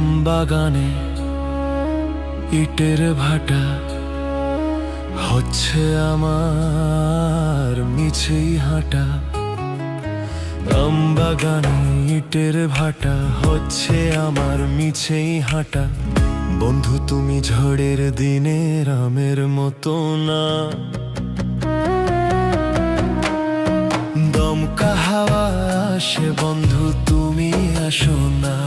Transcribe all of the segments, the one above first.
আম বাগানে ইটের ভাটা হচ্ছে আমার মিছেই হাঁটা। আম বাগানে ইটের ভাটা হচ্ছে আমার মিছেই হাঁটা। বন্ধু, তুমি ঝড়ের দিনে রামের মতো না। দমকা হাওয়া আসে, বন্ধু, তুমি আসো না।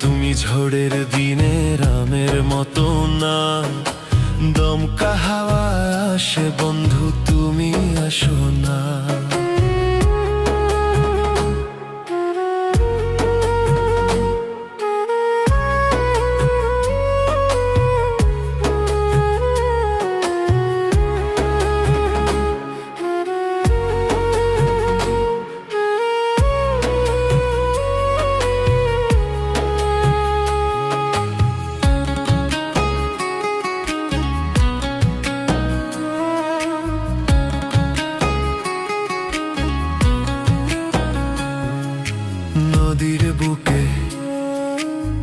তুমি ঝড়ের দিনে রামের মতো না। দমকা হাওয়া আসে বন্ধু তুমি আসো না।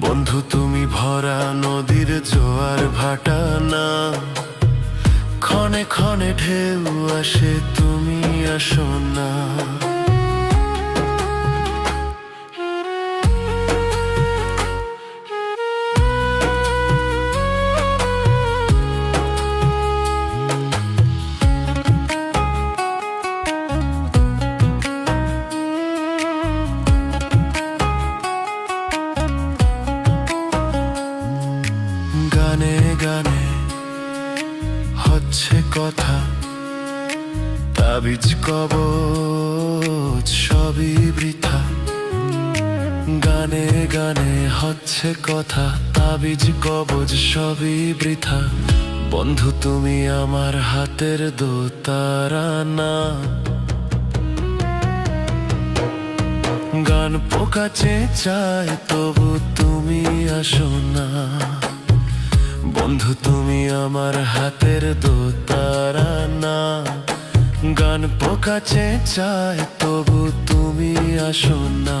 বন্ধু তুমি ভরা নদীর জোয়ার ভাটা না। ক্ষণে ক্ষণে ঢেউ আসে তুমি আসো না। গানে গানে হচ্ছে কথা। তাবিজ কবচ সবই বৃথা। গানে গানে হচ্ছে কথা, তাবিজ, কবজ, সবই বৃথা। বন্ধু, তুমি আমার হাতের দোতারা না। গান পোকাচে চায় তবু তুমি আসো না। বন্ধু, তুমি আমার হাতের দোতারা না গান পোকাচে চায় তবু তুমি আসো না।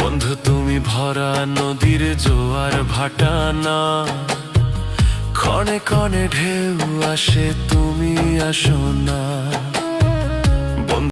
বন্ধু, তুমি ভরা নদীর জোয়ার ভাটা না ক্ষণে ঢেউ আসে, তুমি আসো না।